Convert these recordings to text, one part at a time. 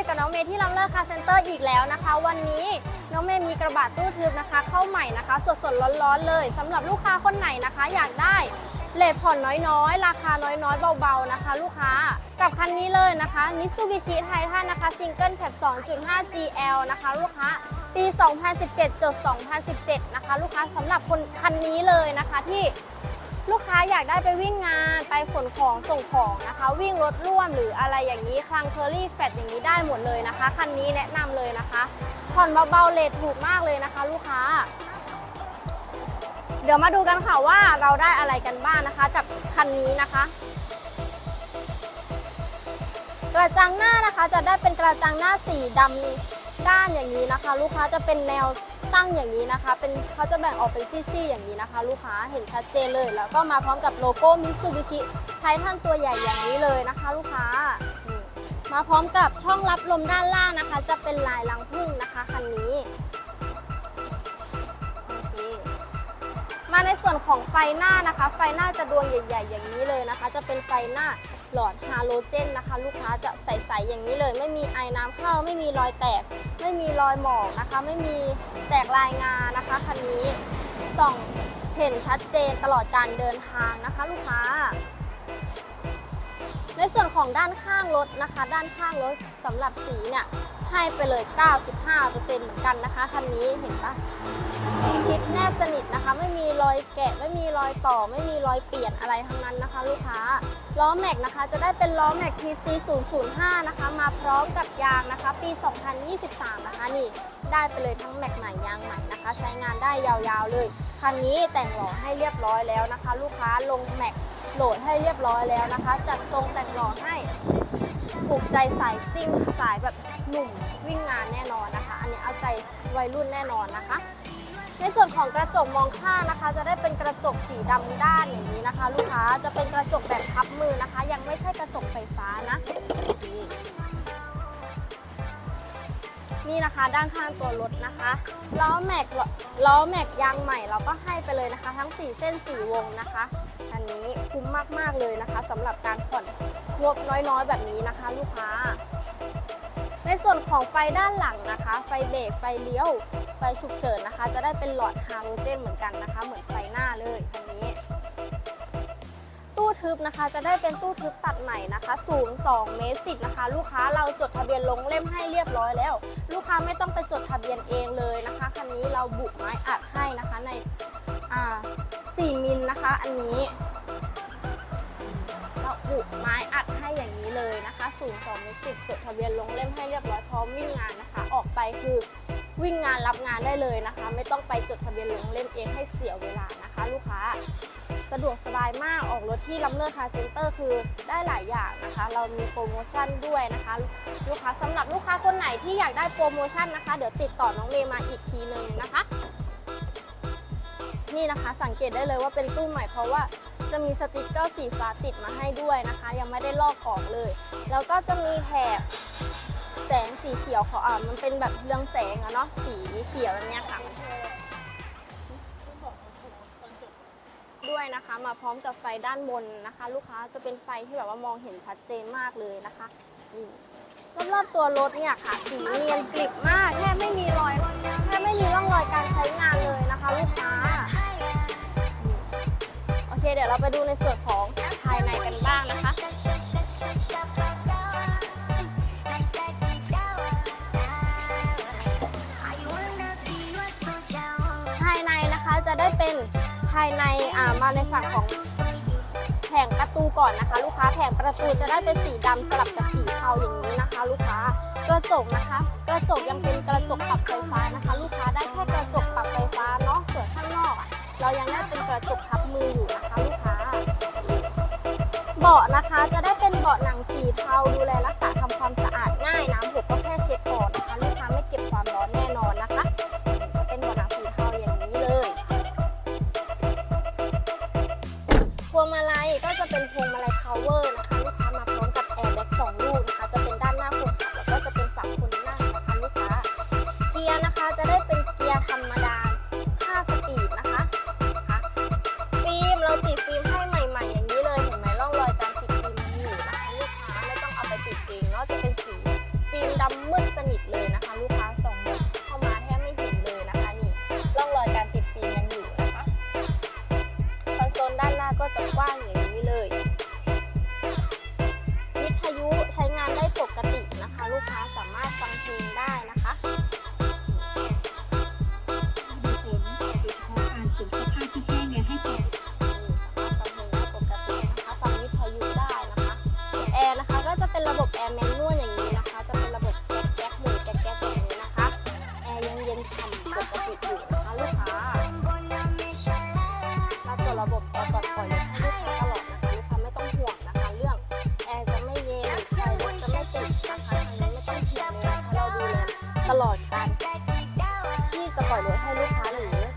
อยู่กับน้องเมย์ที่ลำเลิศคาเซ็นเตอร์อีกแล้วนะคะ วันนี้น้องเมย์มีกระบะตู้ทึบนะคะ เข้าใหม่นะคะ สดๆร้อนๆเลยสำหรับลูกค้าคนไหนนะคะ อยากได้เลทผ่อนน้อยๆ ราคาน้อยๆ เบาๆนะคะ ลูกค้ากับคันนี้เลยนะคะ Mitsubishi Titan นะคะ Single Cab 2.5 GL นะคะ ลูกค้าปี 2017จด2017 นะคะ ลูกค้าสำหรับคนคันนี้เลยนะคะที่ ลูกค้าอยากได้ไปวิ่งงานไปขนของส่งของนะคะ วิ่งรถร่วมหรืออะไรอย่างนี้คลังเคอรี่แฟตอย่างนี้ได้หมดเลยนะคะคันนี้แนะนำเลยนะคะผ่อนเบาๆเลทถูกมากเลยนะคะ ลูกค้า เดี๋ยวมาดูกันค่ะว่าเราได้อะไรกันบ้างนะคะกับคันนี้นะคะกระจังหน้านะคะจะได้เป็นกระจังหน้าสีดำด้านอย่างนี้นะคะ ลูกค้าจะเป็นแนว ตั้งอย่างนี้นะคะ เป็นเขาจะแบ่งออกเป็นซี่ๆอย่างนี้นะคะ ลูกค้าเห็นชัดเจนเลย แล้วก็มาพร้อมกับโลโก้มิตซูบิชิไททันตัวใหญ่อย่างนี้เลยนะคะ ลูกค้ามาพร้อมกับช่องรับลมด้านล่างนะคะ จะเป็นลายลังพึ่งนะคะคันนี้มาในส่วนของไฟหน้านะคะ ไฟหน้าจะดวงใหญ่ ๆ อย่างนี้เลยนะคะ จะเป็นไฟหน้า หลอดฮาโลเจนนะคะ ลูกค้าจะใสๆอย่างนี้เลย ไม่มีไอน้ำเข้า ไม่มีรอยแตก ไม่มีรอยหมอกนะคะ ไม่มีแตกลายงานะคะคันนี้ส่องเห็นชัดเจนตลอดการเดินทางนะคะ ลูกค้า ในส่วนของด้านข้างรถนะคะ ด้านข้างรถสำหรับสีเนี่ยให้ไปเลย 95%เหมือนกันนะคะคันนี้เห็นปะชิดแนบสนิทนะคะ ไม่มีรอยแกะ ไม่มีรอยต่อ ไม่มีรอยเปลี่ยนอะไรทั้งนั้นนะคะ ลูกค้า ล้อแม็กนะคะจะได้เป็นล้อแม็ก TC 005นะคะมาพร้อมกับยางนะคะ ปี 2023 นะคะนี่ได้ไปเลยทั้งแม็กใหม่ยางใหม่นะคะ ใช้งานได้ยาวๆเลยคันนี้แต่งหล่อให้เรียบร้อยแล้วนะคะ ลูกค้าลงแม็กโหลดให้เรียบร้อยแล้วนะคะ จัดทรงแต่งหล่อให้ถูกใจสายซิ่งสายแบบหนุ่มวิ่งงานแน่นอนนะคะ อันนี้เอาใจวัยรุ่นแน่นอนนะคะ ในส่วนของกระจกมองข้างนะคะ จะได้เป็นกระจกสีดำด้านอย่างนี้นะคะ ลูกค้าจะเป็นกระจกแบบพับมือนะคะ ยังไม่ใช่กระจกไฟฟ้านะนี่นี่นะคะด้านข้างตัวรถนะคะล้อแม็กล้อแม็กยางใหม่เราก็ให้ไปเลยนะคะ ทั้ง 4 เส้น 4 วงนะคะ อันนี้คุ้มมากๆเลยนะคะสำหรับการผ่อนงบน้อยๆ แบบนี้นะคะ ลูกค้า ในส่วนของไฟด้านหลังนะคะ ไฟเบรกไฟเลี้ยว ไฟฉุกเฉินนะคะ จะได้เป็นหลอดฮาโลเจนเหมือนกันนะคะ เหมือนไฟหน้าเลยคันนี้ ตู้ทึบนะคะ จะได้เป็นตู้ทึบตัดใหม่นะคะสูง2เมตรสินะคะ ลูกค้าเราจดทะเบียนลงเล่มให้เรียบร้อยแล้ว ลูกค้าไม่ต้องไปจดทะเบียนเองเลยนะคะคันนี้เราบุกไม้อัดให้นะคะในอ่า4มิลนะคะ อันนี้ บุกไม้อัดให้อย่างนี้เลยนะคะสูง2เมตรสิจดทะเบียนลงเล่มให้เรียบร้อยพร้อมวิ่งงานนะคะ ออกไปคือวิ่งงานรับงานได้เลยนะคะ ไม่ต้องไปจดทะเบียนลงเล่มเองให้เสียเวลานะคะ ลูกค้าสะดวกสบายมากออกรถที่ลำเลิศคาร์เซ็นเตอร์คือได้หลายอย่างนะคะ เรามีโปรโมชั่นด้วยนะคะ ลูกค้าสำหรับลูกค้าคนไหนที่อยากได้โปรโมชั่นนะคะ เดี๋ยวติดต่อน้องเมย์มาอีกทีนึงนะคะ นี่นะคะสังเกตได้เลยว่าเป็นตู้ใหม่เพราะว่า จะมีสติกเกอร์สีฟ้าติดมาให้ด้วยนะคะ ยังไม่ได้ลอกของเลย แล้วก็จะมีแถบแสงสีเขียวของอ่ามันเป็นแบบเรืองแสงอะเนาะสีเขียวแบบเนี้ยค่ะด้วยนะคะ มาพร้อมกับไฟด้านบนนะคะ ลูกค้าจะเป็นไฟที่แบบว่ามองเห็นชัดเจนมากเลยนะคะนี่รอบๆตัวรถเนี่ยค่ะ สีเนียนกริบมากแทบ ดี๋ยวเราไปดูในส่วนของภายในกันบ้างนะคะภายในนะคะจะได้เป็นภายในอ่ามาในฝั่งของแผงประตูก่อนนะคะ ลูกค้าแผงประตูจะได้เป็นสีดำสลับกับสีเทาอย่างนี้นะคะ ลูกค้ากระจกนะคะ กระจกยังเป็นกระจกปรับไฟฟ้านะคะ ลูกค้าได้แค่กระจกปรับไฟฟ้าเนาะส่วนข้างนอกอะเรายังได้เป็นกระจกพับมืออยู่นะคะ ดูแลรักษา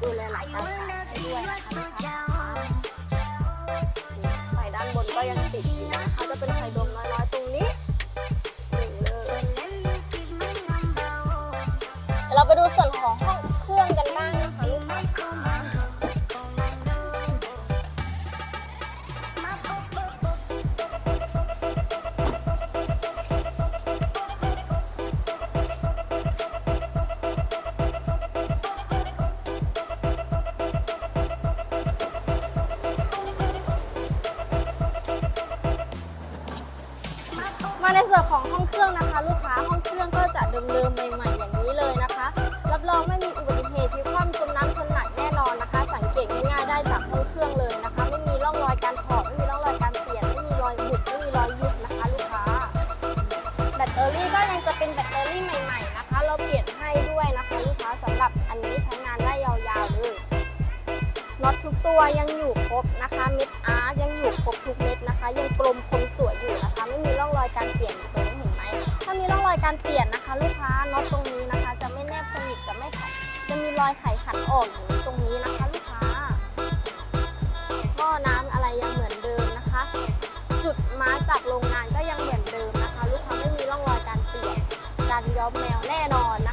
ดูแลหลังการขายให้ด้วย มาในส่วนของห้องเครื่องนะคะ ลูกค้าห้องเครื่องก็จะเดิมๆใหม่ ๆ อย่างนี้เลยนะคะ รับรองไม่มีอุบัติเหตุที่คว่ำจมน้ำชนหนักแน่นอนนะคะ สังเกตง่ายๆได้จากห้องเครื่องเลยนะคะ ไม่มีร่องรอยการถอดไม่มีร่องรอยการเปลี่ยนไม่มีรอยบุบไม่มีรอยยุบนะคะ ลูกค้า แบตเตอรี่ก็ยังจะเป็นแบตเตอรี่ใหม่ ๆนะคะ เราเปลี่ยนให้ด้วยนะคะลูกค้าสำหรับอันนี้ใช้งานได้ยาวๆเลยน็อตทุกตัวยังอยู่ครบนะคะเม็ดอาร์ยังอยู่ครบทุกเม็ดนะคะ ยังกลมคม การเปลี่ยนตรงนี้เห็นไหมถ้ามีร่องรอยการเปลี่ยนนะคะ ลูกค้าน็อตตรงนี้นะคะ จะไม่แนบสนิทจะไม่ขัดจะมีรอยไขขันออกอยู่ตรงนี้นะคะ ลูกค้าก็น้ำอะไรยังเหมือนเดิมนะคะ จุดม้าจากโรงงานก็ยังเหมือนเดิมนะคะ ลูกค้าไม่มีร่องรอยการเปลี่ยนการย้อมแมวแน่นอนนะ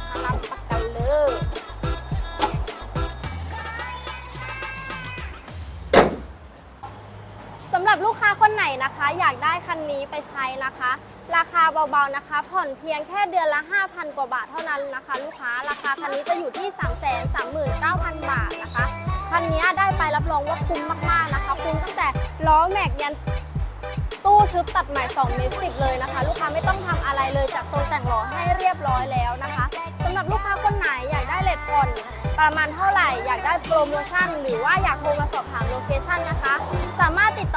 คะ รับลูกค้าคนไหนนะคะ อยากได้คันนี้ไปใช้นะคะ ราคาเบาๆนะคะ ผ่อนเพียงแค่เดือนละ 5,000 กว่าบาทเท่านั้นนะคะ ลูกค้าราคาคันนี้จะอยู่ที่ 339,000 บาทนะคะคันนี้ได้ไปรับรองว่าคุ้มมากๆนะคะคุ้มตั้งแต่ล้อแม็กยันตู้ทึบตัดใหม่2เมตรสิเลยนะคะ ลูกค้าไม่ต้องทำอะไรเลยจากตรงแต่งล้อให้เรียบร้อยแล้วนะคะสำหรับลูกค้าคนไหนอยากได้เลทผ่อนประมาณเท่าไหร่ อยากได้โปรโมชั่น หรือว่าอยากโทรมาสอบถามโลเคชั่นนะคะ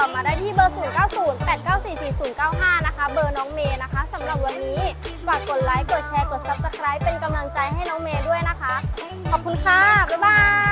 ามารถติดต่อมาได้ที่เบอร์ 090 894 4095 นะคะ เบอร์น้องเมย์นะคะสำหรับวันนี้ ฝากกดไลค์ กดแชร์ กด Subscribe เป็นกำลังใจให้น้องเมย์ด้วยนะคะ ขอบคุณค่ะ บ๊ายบาย